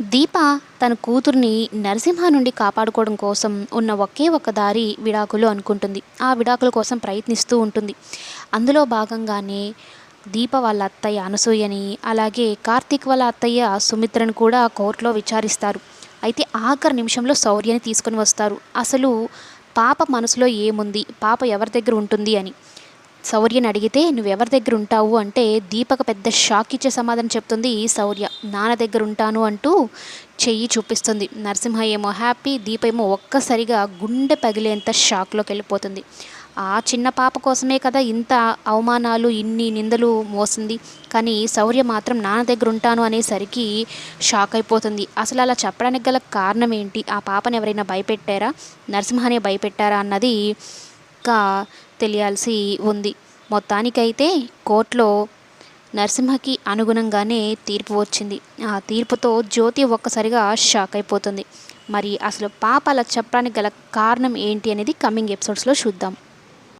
దీప తన కూతుర్ని నరసింహ నుండి కాపాడుకోవడం కోసం ఉన్న ఒకే ఒక దారి విడాకులు అనుకుంటుంది. ఆ విడాకుల కోసం ప్రయత్నిస్తూ ఉంటుంది. అందులో భాగంగానే దీప వాళ్ళ అత్తయ్య అనసూయని అలాగే కార్తీక్ వాళ్ళ అత్తయ్య సుమిత్రను కూడా కోర్టులో విచారిస్తారు. అయితే ఆఖరి నిమిషంలో శౌర్యని తీసుకొని వస్తారు. అసలు పాప మనసులో ఏముంది? పాప ఎవరి దగ్గర ఉంటుంది అని. శౌర్యని అడిగితే నువ్వు ఎవరి దగ్గర ఉంటావు అంటే దీపక పెద్ద షాక్ ఇచ్చే సమాధానం చెప్తుంది శౌర్య నాన్న దగ్గర ఉంటాను అంటూ చెయ్యి చూపిస్తుంది. నరసింహ ఏమో హ్యాపీ దీప ఏమో ఒక్కసారిగా గుండె పగిలేంత షాక్లోకి వెళ్ళిపోతుంది. ఆ చిన్న పాప కోసమే కదా ఇంత అవమానాలు ఇన్ని నిందలు మోసింది. కానీ శౌర్య మాత్రం నాన్న దగ్గర ఉంటాను అనేసరికి షాక్ అయిపోతుంది. అసలు అలా చెప్పడానికి గల కారణం ఏంటి? ఆ పాపను ఎవరైనా భయపెట్టారా? నరసింహనే భయపెట్టారా అన్నది ఇంకా తెలియాల్సి ఉంది. మొత్తానికైతే కోర్టులో నరసింహకి అనుగుణంగానే తీర్పు వచ్చింది. ఆ తీర్పుతో జ్యోతి ఒక్కసారిగా షాక్ అయిపోతుంది. మరి అసలు పాప అలా చెప్పడానికి గల కారణం ఏంటి అనేది కమింగ్ ఎపిసోడ్స్లో చూద్దాం.